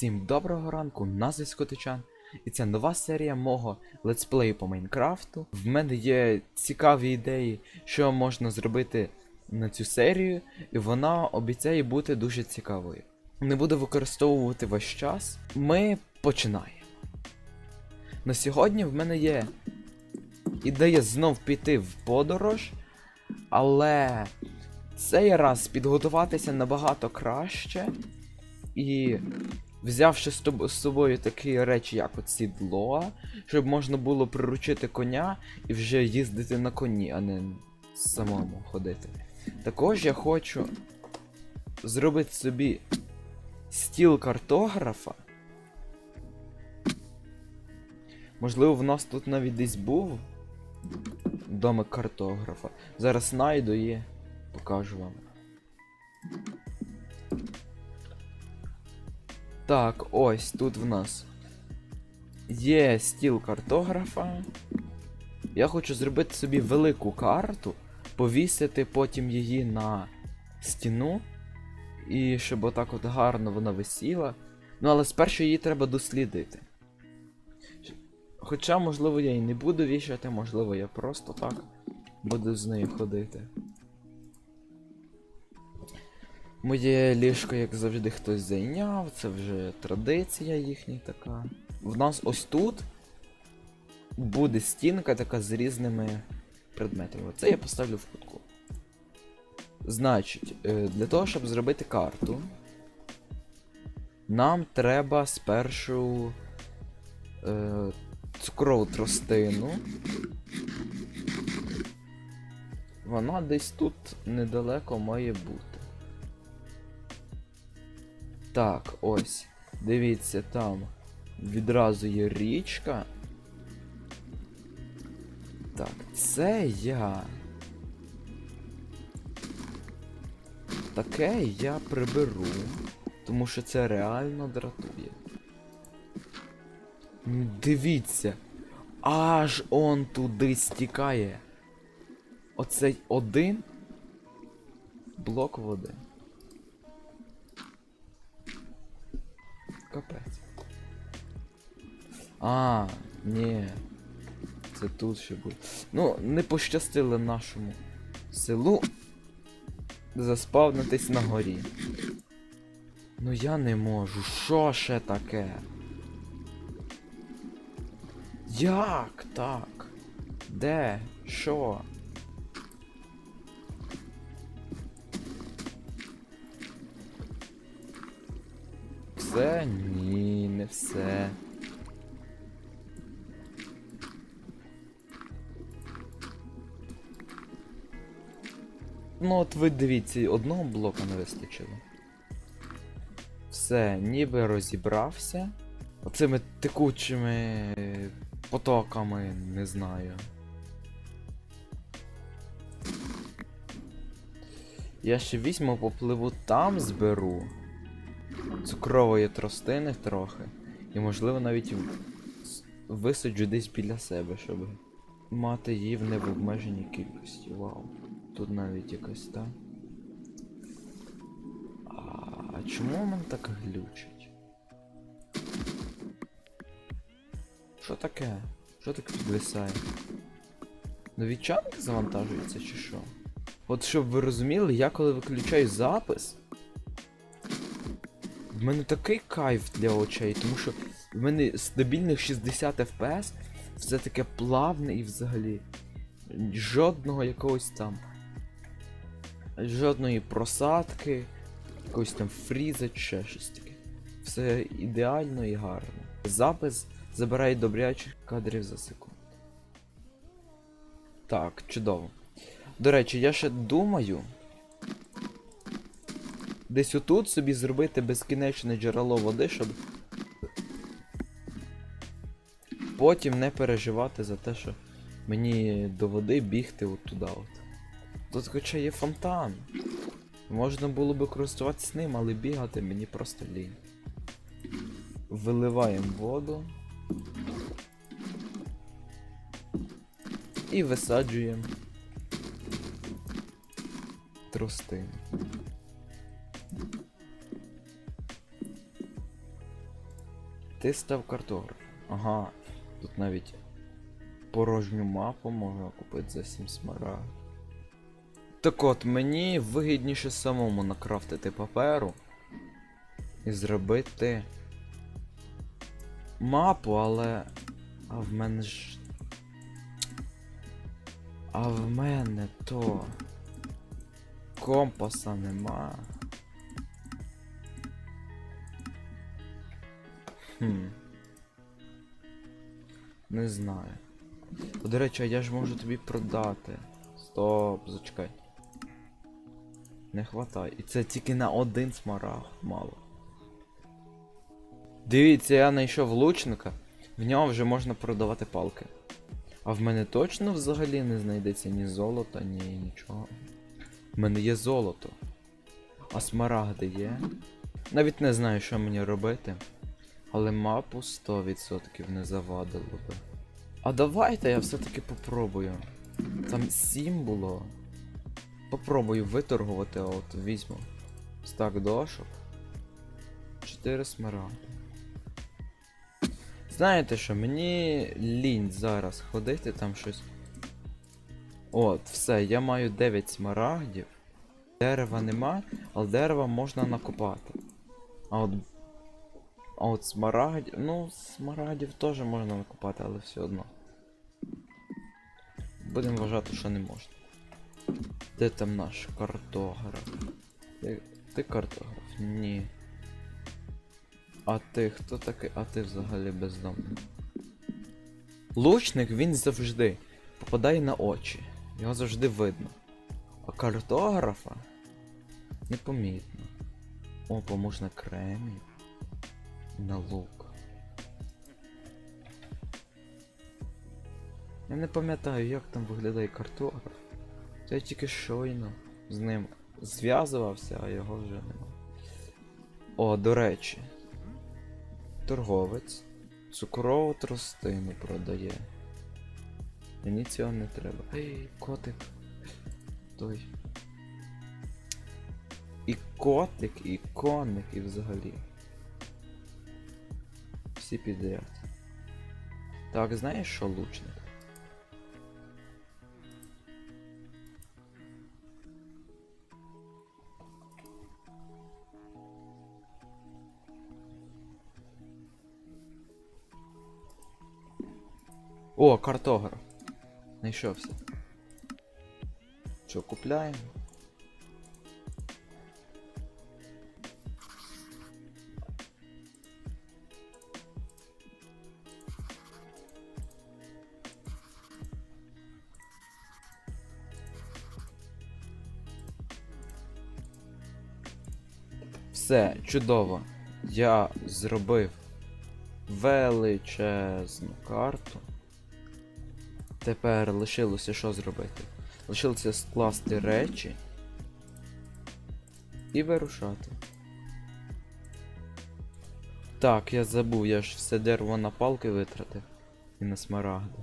Всім доброго ранку, на зв'язку Тичан. І це нова серія мого летсплею по Майнкрафту. В мене є цікаві ідеї, що можна зробити на цю серію, і вона обіцяє бути дуже цікавою. Не буду використовувати ваш час. Ми починаємо. На сьогодні в мене є ідея знов піти в подорож, але цей раз підготуватися набагато краще. І взявши з собою такі речі, як от сідло, щоб можна було приручити коня і вже їздити на коні, а не самому ходити. Також я хочу зробити собі стіл картографа. Можливо, в нас тут навіть десь був домик картографа. Зараз знайду і покажу вам. Так, ось тут в нас є стіл картографа. Я хочу зробити собі велику карту, повісити потім її на стіну. І щоб отак от гарно вона висіла. Ну, але спершу її треба дослідити. Хоча, можливо, я і не буду вішати, можливо, я просто так буду з нею ходити. Моє ліжко, як завжди, хтось зайняв, це вже традиція їхня така. В нас ось тут буде стінка така з різними предметами. Оце я поставлю в кутку. Значить, е, для того, щоб зробити карту, нам треба спершу е, цукрову тростину. Вона десь тут недалеко має бути. Так, ось. Дивіться, там відразу є річка. Так, це я. Таке я приберу, тому що це реально дратує. Дивіться, аж он туди стікає. Оцей один блок води. Капець. А, ні. Це тут ще буде. Ну, не пощастило нашому селу заспавнитись на горі. Ну я не можу. Що ще таке? Як так? Де? Що? Все? Ні, не все. Ну от ви дивіться, одного блока не вистачило. Все, ніби розібрався. Оцими текучими потоками, не знаю. Я ще візьму, попливу там зберу. Цукрової тростини трохи. І можливо навіть висаджу десь біля себе, щоб мати її в невобмеженій кількості. Вау. Тут навіть якась та. А, чому мене так глючить? Що таке? Що таке підвисає? Нові чанки завантажуються чи що? От щоб ви розуміли, я коли виключаю запис. В мене такий кайф для очей, тому що в мене стабільних 60 FPS, все таке плавне і взагалі. Жодного якогось там. Жодної просадки, якогось там фріза чи ще щось таке. Все ідеально і гарно. Запис забирає добрячих кадрів за секунду. Так, чудово. До речі, я ще думаю. Десь отут собі зробити безкінечне джерело води, щоб потім не переживати за те, що мені до води бігти от туди от. Тут хоча є фонтан. Можна було би користуватися ним, але бігати мені просто лінь. Виливаємо воду. І висаджуємо тростину. Ти став картограф. Ага. Тут навіть порожню мапу можна купити за 7 смарагд. Так от, мені вигідніше самому накрафтити паперу і зробити мапу, але. А в мене ж. А в мене то. Компаса нема. Хм. Не знаю. До речі, а я ж можу тобі продати. Стоп, зачекай. Не хватай. І це тільки на один смарагд мало. Дивіться, я знайшов лучника, в нього вже можна продавати палки. А в мене точно взагалі не знайдеться ні золота, ні нічого. В мене є золото. А смарагди є. Навіть не знаю, що мені робити. Але мапу 100% не завадило би. А давайте я все-таки попробую. Там 7 було. Попробую виторгувати, от візьму. Стак дошок. 4 смарагди. Знаєте що, мені лінь зараз ходити там щось. От, все, я маю 9 смарагдів. Дерева нема, але дерева можна накопати. А от. А от смарагдів. Ну, смарагдів теж можна накопати, але все одно. Будемо вважати, що не можна. Де там наш картограф? Ти, ти картограф? Ні. А ти хто такий? А ти взагалі бездомний. Лучник він завжди попадає на очі. Його завжди видно. А картографа непомітно. О, помож на кремі. На лук. Я не пам'ятаю, як там виглядає картограф. То я тільки щойно з ним зв'язувався, а його вже нема. О, до речі. Торговець цукрову тростину продає. Мені цього не треба. Ей, котик. Той. І котик, і коник, і взагалі. Всі підряд. Так, знаєш що лучник? О, картограф. Знайшовся. Що, купляємо? Все, чудово. Я зробив величезну карту. Тепер лишилося що зробити? Лишилося скласти речі і вирушати. Так, я забув, я ж все дерево на палки витратив і на смарагди.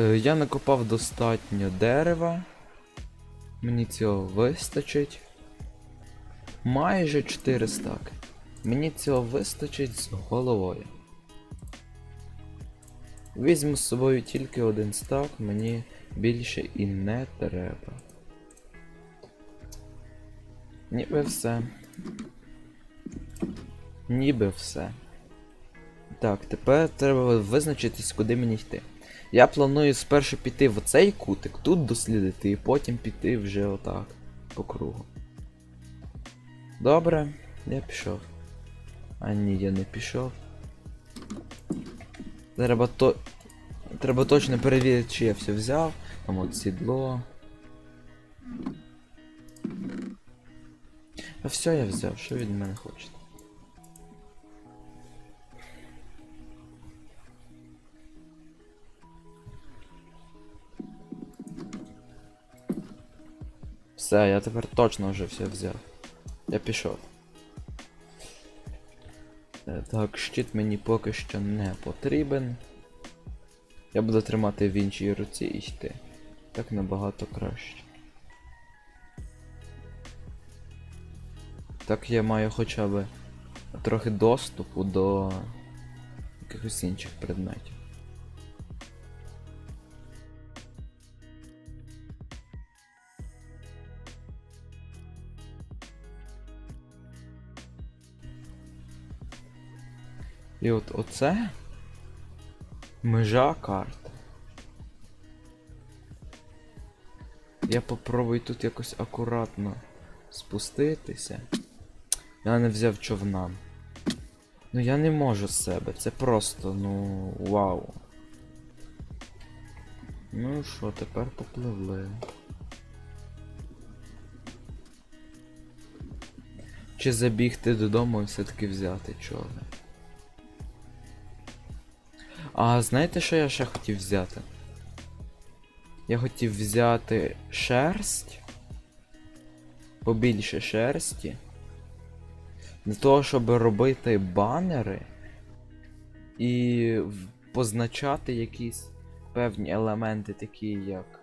Я накопав достатньо дерева. Мені цього вистачить. Майже 4 стаки. Мені цього вистачить з головою. Візьму з собою тільки один стак, мені більше і не треба. Ніби все. Ніби все. Так, тепер треба визначитись, куди мені йти. Я планую спершу піти в оцей кутик, тут дослідити, і потім піти вже отак по кругу. Добре, я пішов. А ні, я не пішов. Треба то. Треба точно перевірити, чи я все взяв. Там от сідло. А все я взяв, що від мене хочете? Все, я тепер точно вже все взяв. Я пішов. Е, Так, щит мені поки що не потрібен. Я буду тримати в іншій руці і йти. Так набагато краще. Так я маю хоча б трохи доступу до якихось інших предметів. І от оце межа карти. Я попробую тут якось акуратно спуститися. Я не взяв човна. Ну я не можу з себе, це просто, ну, вау. Ну що, тепер попливли. Чи забігти додому і все-таки взяти човен? А знаєте, що я ще хотів взяти? Я хотів взяти шерсть. Побільше шерсті. Для того, щоб робити банери і позначати якісь певні елементи, такі як.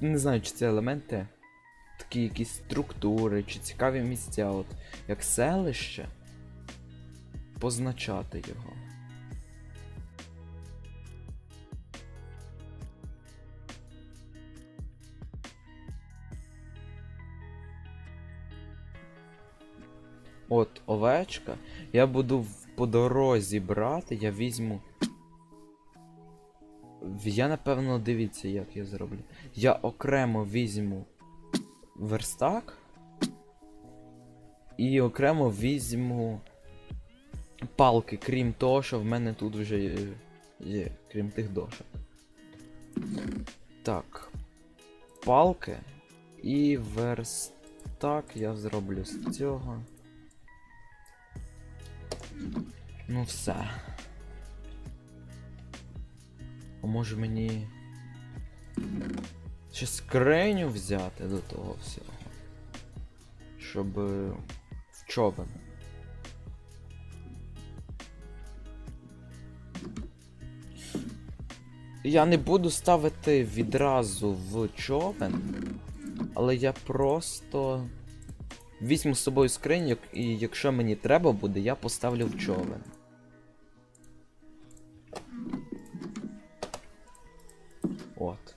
Не знаю, чи це елементи. Такі якісь структури, чи цікаві місця, от як селище. Позначати його. От овечка. Я буду по дорозі брати, я візьму. Я напевно дивіться, як я зроблю. Я окремо візьму верстак. І окремо візьму палки, крім того, що в мене тут вже є крім тих дошок. Так. Палки і верстак я зроблю з цього. Ну все. А може мені. Ще скриню взяти до того всього. Щоб е, в човен. Я не буду ставити відразу в човен, але я просто візьму з собою скриню, і якщо мені треба буде, я поставлю в човен. От.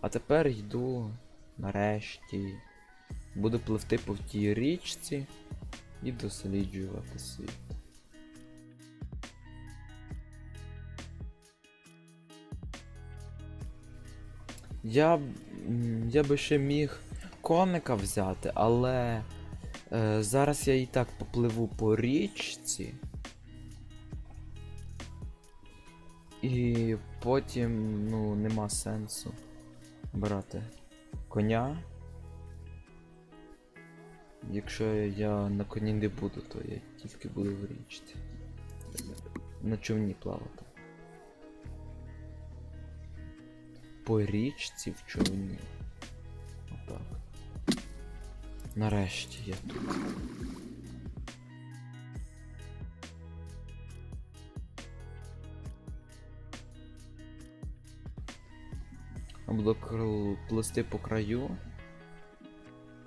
А тепер йду нарешті. Буду пливти по тій річці і досліджувати світ. Я, я би ще міг коника взяти, але е, зараз я і так попливу по річці. І потім, ну, нема сенсу брати коня. Якщо я на коні не буду, то я тільки буду в річці. На човні плавати. По річці в човні. Отак. Нарешті я тут. Буду кр- по краю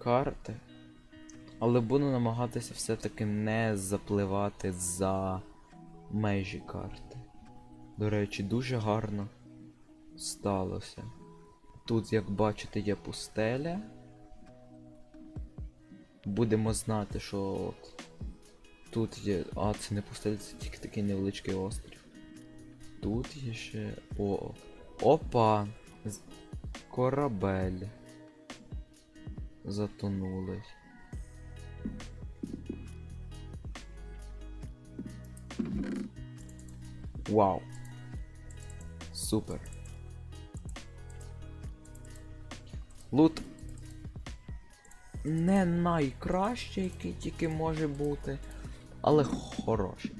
карти. Але буду намагатися все-таки не запливати за межі карти. До речі, дуже гарно сталося. Тут, як бачите, є пустеля. Будемо знати, що тут є. А, це не пустеля, це тільки такий невеличкий острів. Тут є ще. О. Опа! Корабель. Затонули. Вау. Супер. Лут не найкраще, який тільки може бути, але хороший.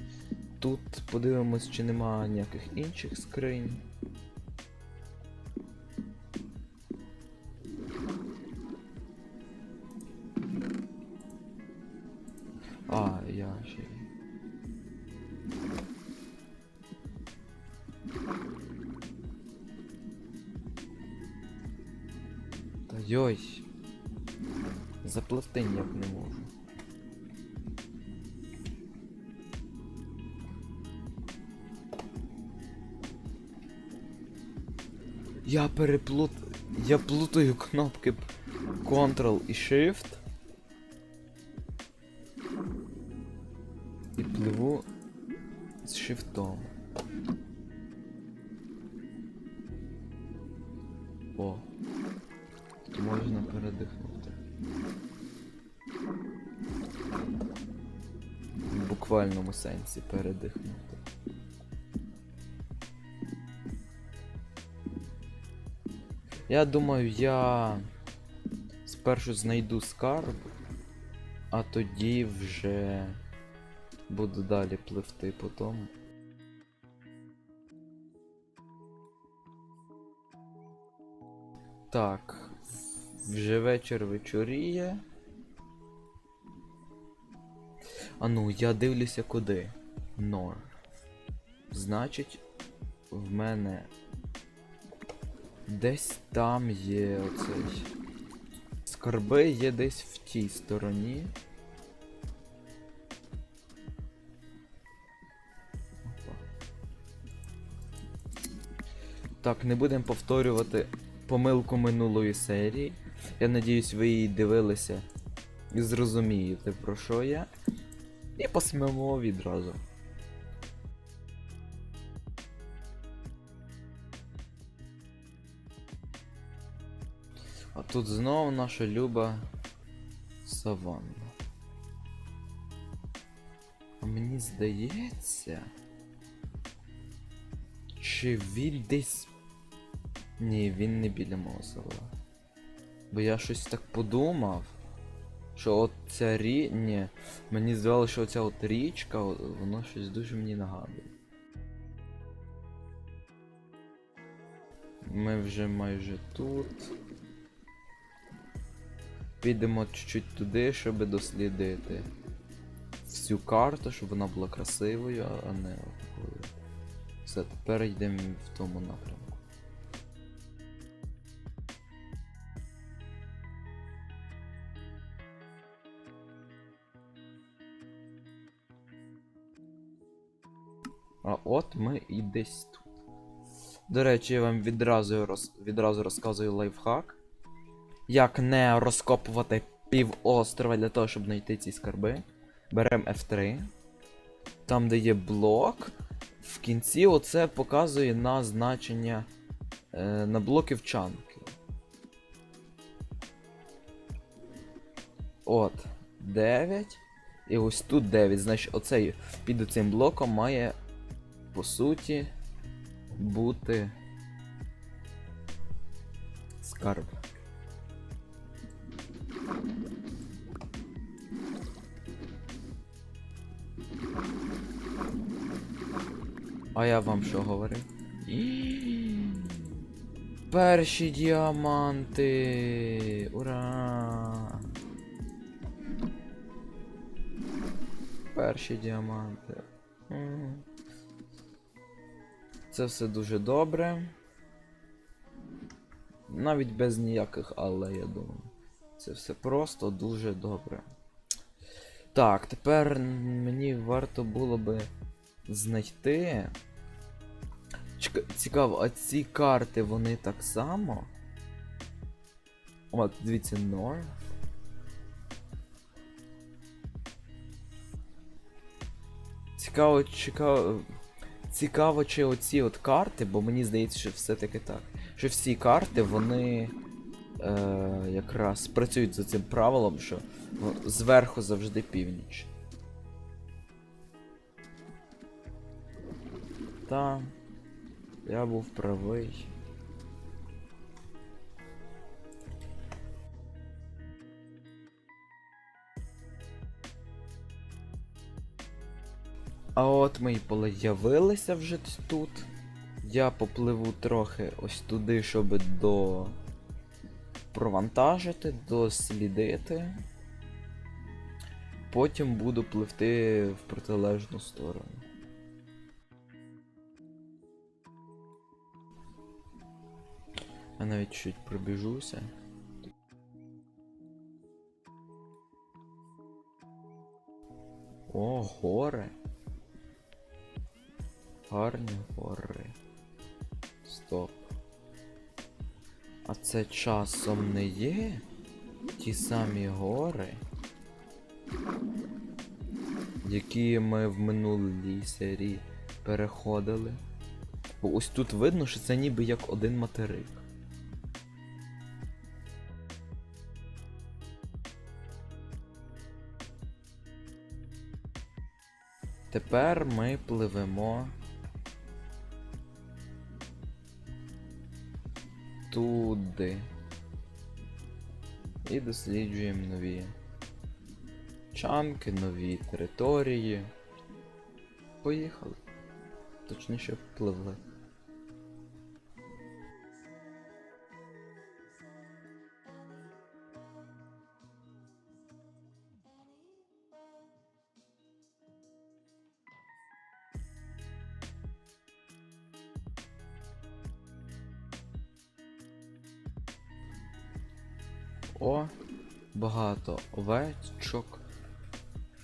Тут подивимось, чи нема ніяких інших скринь. А, я ще. Та йой. Запливти ніяк не можу. Я переплут... Я плутаю кнопки Ctrl і Shift. І пливу з шифтом. О. Можна передихнути. Буквальному сенсі передихнути. Я думаю, я спершу знайду скарб, а тоді вже буду далі пливти по тому. Так, вже вечір вечоріє. А ну, я дивлюся куди. Нор. Значить, в мене десь там є оцей. Скарби є десь в тій стороні. Так, не будемо повторювати помилку минулої серії. Я надіюсь, ви її дивилися і зрозумієте, про що я. І посміємо відразу. А тут знову наша люба саванна. Мені здається. Чи він десь. Ні, він не біля мого села. Бо я щось так подумав. Що от ця рі... Ні. Мені здавалося, що оця от річка, воно щось дуже мені нагадує. Ми вже майже тут. Підемо чуть-чуть туди, щоб дослідити всю карту, щоб вона була красивою, а не такою. Все, тепер йдемо в тому напрямку. А от ми і десь тут. До речі, я вам відразу, роз... відразу розказую лайфхак. Як не розкопувати півострова для того, щоб знайти ці скарби. Беремо F3. Там, де є блок. В кінці оце показує на значення е, на блоки вчанки. От. 9. І ось тут 9. Значить, оцей під цим блоком має по суті бути скарб. А я вам що говорив? Перші діаманти! Ура! Перші діаманти. Це все дуже добре. Навіть без ніяких але, я думаю. Це все просто дуже добре. Так, тепер мені варто було би знайти. Чека- Цікаво, а ці карти вони так само? От, дивіться, North. Цікаво, цікаво. Цікаво, чи оці от карти, бо мені здається, що все-таки так. Що всі карти, вони е, якраз працюють за цим правилом, що зверху завжди північ. Та, я був правий. А от ми і появилися вже тут. Я попливу трохи ось туди, щоб до... провантажити, дослідити. Потім буду пливти в протилежну сторону. Я навіть чуть пробіжуся. О, горе! Гарні гори. Стоп. А це часом не є ті самі гори, які ми в минулій серії переходили. Бо ось тут видно, що це ніби як один материк. Тепер ми пливемо туди. І досліджуємо нові чанки, нові території. Поїхали. Точніше пливли. Овечок.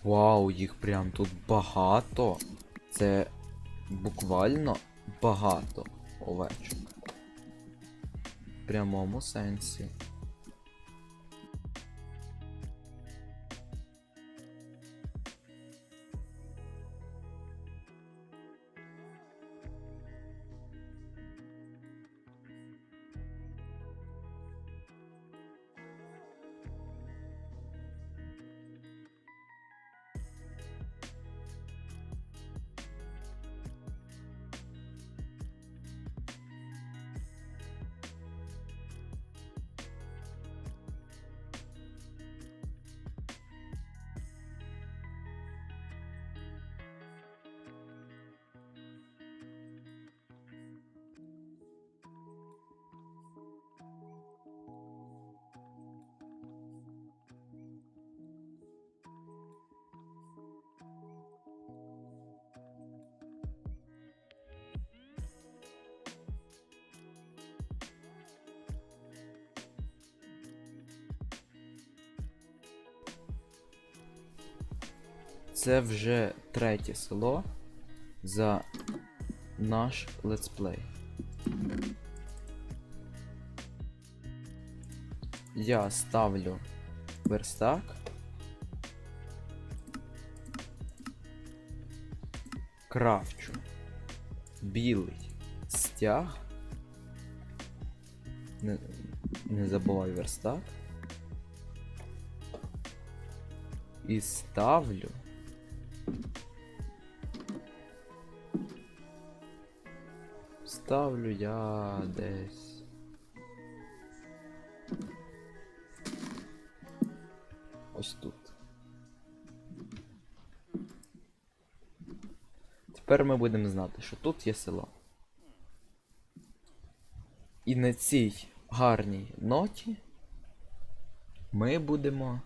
Вау, їх прям тут багато. Це буквально багато овечок. В прямому сенсі. Це вже третє село за наш летсплей. Я ставлю верстак. Крафчу білий стяг. Не, не забувай верстак. І ставлю. Ставлю я десь. Ось тут. Тепер ми будемо знати, що тут є село. І на цій гарній ноті ми будемо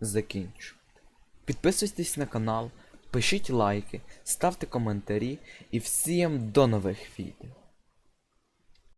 закінчувати. Підписуйтесь на канал, пишіть лайки, ставте коментарі і всім до нових відео.